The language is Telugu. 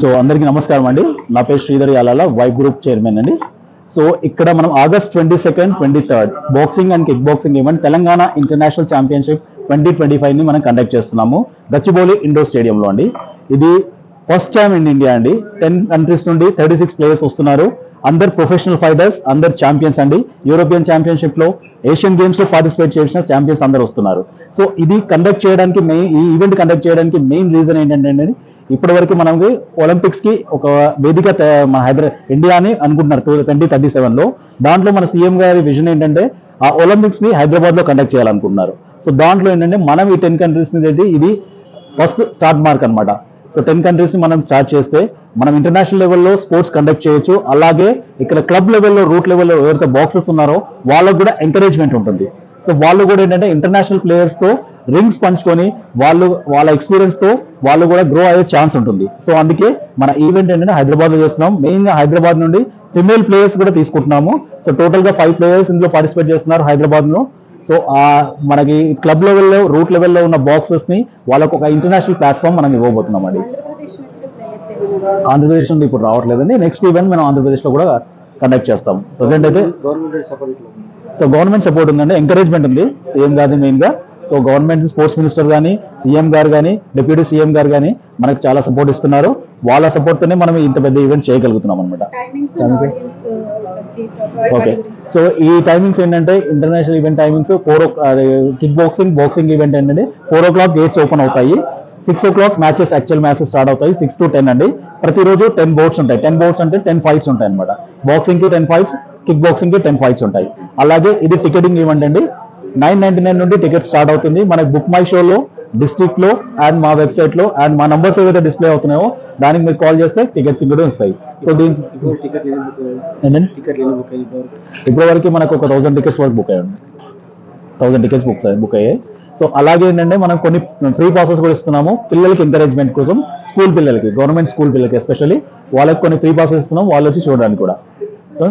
సో అందరికీ నమస్కారం అండి. నా పేరు Sridhar Yalala Vibe group chairman అండి. సో ఇక్కడ మనం August twenty second twenty third boxing and kick boxing event Telangana international championship twenty twenty ఫైవ్ని మనం కండక్ట్ చేస్తున్నాము. గచ్చిబౌలి ఇండోర్ స్టేడియంలో అండి. ఇది ఫస్ట్ టైం ఇన్ ఇండియా అండి. టెన్ కంట్రీస్ నుండి థర్టీ సిక్స్ ప్లేయర్స్ వస్తున్నారు. అందరు ప్రొఫెషనల్ ఫైటర్స్ అందరు ఛాంపియన్స్ అండి. యూరోపియన్ ఛాంపియన్షిప్లో ఏషియన్ గేమ్స్లో పార్టిసిపేట్ చేసిన ఛాంపియన్స్ అందరు వస్తున్నారు. సో ఇది కండక్ట్ చేయడానికి మెయిన్ ఈ ఈవెంట్ కండక్ట్ చేయడానికి మెయిన్ రీజన్ ఏంటంటే ఇప్పటి వరకు మనకి ఒలింపిక్స్కి ఒక వేదిక మన హైదరాబాద్ ఇండియా అని అనుకుంటున్నారు. టూ ట్వంటీ థర్టీ సెవెన్లో. దాంట్లో మన సీఎం గారి విజన్ ఏంటంటే ఆ ఒలింపిక్స్ని హైదరాబాద్లో కండక్ట్ చేయాలనుకుంటున్నారు. సో దాంట్లో ఏంటంటే మనం ఈ టెన్ కంట్రీస్ మీద ఇది ఫస్ట్ స్టార్ట్ మార్క్ అన్నమాట. సో టెన్ కంట్రీస్ని మనం స్టార్ట్ చేస్తే మనం ఇంటర్నేషనల్ లెవెల్లో స్పోర్ట్స్ కండక్ట్ చేయొచ్చు. అలాగే ఇక్కడ క్లబ్ లెవెల్లో రూట్ లెవెల్లో ఎవరైతే బాక్సెస్ ఉన్నారో వాళ్ళకు కూడా ఎంకరేజ్మెంట్ ఉంటుంది. సో వాళ్ళు కూడా ఏంటంటే ఇంటర్నేషనల్ ప్లేయర్స్తో రింగ్స్ పంచుకొని వాళ్ళు వాళ్ళ ఎక్స్పీరియన్స్తో వాళ్ళు కూడా గ్రో అయ్యే ఛాన్స్ ఉంటుంది. సో అందుకే మన ఈవెంట్ ఏంటంటే హైదరాబాద్లో చేస్తున్నాం. మెయిన్గా హైదరాబాద్ నుండి ఫిమేల్ ప్లేయర్స్ కూడా తీసుకుంటున్నాము. సో టోటల్గా ఫైవ్ ప్లేయర్స్ ఇందులో పార్టిసిపేట్ చేస్తున్నారు హైదరాబాద్లో సో ఆ మనకి క్లబ్ లెవెల్లో రూట్ లెవెల్లో ఉన్న బాక్సెస్ని వాళ్ళకు ఒక ఇంటర్నేషనల్ ప్లాట్ఫామ్ మనం ఇవ్వబోతున్నాం అండి. ఆంధ్రప్రదేశ్ నుండి ఇప్పుడు రావట్లేదండి. నెక్స్ట్ ఈవెంట్ మనం ఆంధ్రప్రదేశ్లో కూడా కండక్ట్ చేస్తాం. ప్రజెంట్ అయితే government support so government support ఉందండి. ఎంకరేజ్మెంట్ ఉంది. సీఎం గారి మెయిన్గా. సో గవర్నమెంట్ స్పోర్ట్స్ మినిస్టర్ కానీ సీఎం గారు కానీ డిప్యూటీ సీఎం గారు కానీ మనకు చాలా సపోర్ట్ ఇస్తున్నారు. వాళ్ళ సపోర్ట్ తోనే మనం ఇంత పెద్ద ఈవెంట్ చేయగలుగుతున్నాం అనమాట ఓకే సో ఈ టైమింగ్స్ ఏంటంటే international event timings four kick boxing boxing event ఏంటంటే four o'clock gates open అవుతాయి. Six o'clock matches actual matches start అవుతాయి. సిక్స్ టు టెన్ అండి. ప్రతిరోజు టెన్ బోర్డ్స్ ఉంటాయి. టెన్ బోర్డ్స్ అంటే టెన్ ఫైట్స్ ఉంటాయి అనమాట బాక్సింగ్కి టెన్ ఫైట్స్ కిక్ బాక్సింగ్కి టెన్ ఫైట్స్ ఉంటాయి. అలాగే ఇది టికెటింగ్ ఈవెంట్ అండి. నైన్ నైన్టీ నైన్ నుండి టికెట్ స్టార్ట్ అవుతుంది. మనకి బుక్ మై షోలో డిస్ట్రిక్ట్లో అండ్ మా వెబ్సైట్లో అండ్ మా నంబర్స్ ఏవైతే డిస్ప్లే అవుతున్నాయో దానికి మీరు కాల్ చేస్తే టికెట్స్ కూడా వస్తాయి. సో దీని టికెట్ బుక్ ఏంటంటే టికెట్ బుక్ అయ్యి ఇప్పటి వరకు మనకు ఒక థౌసండ్ టికెట్స్ వరకు బుక్ అయ్యాయి థౌసండ్ టికెట్స్ బుక్ బుక్ అయ్యాయి. సో అలాగే ఏంటంటే మనం కొన్ని ఫ్రీ పాసెస్ కూడా ఇస్తున్నాము. పిల్లలకి ఎంకరేజ్మెంట్ కోసం స్కూల్ పిల్లలకి గవర్నమెంట్ స్కూల్ పిల్లలకి ఎస్పెషల్లీ వాళ్ళకి కొన్ని ఫ్రీ పాసెస్ ఇస్తున్నాం. వాళ్ళు వచ్చి చూడడానికి కూడా. సో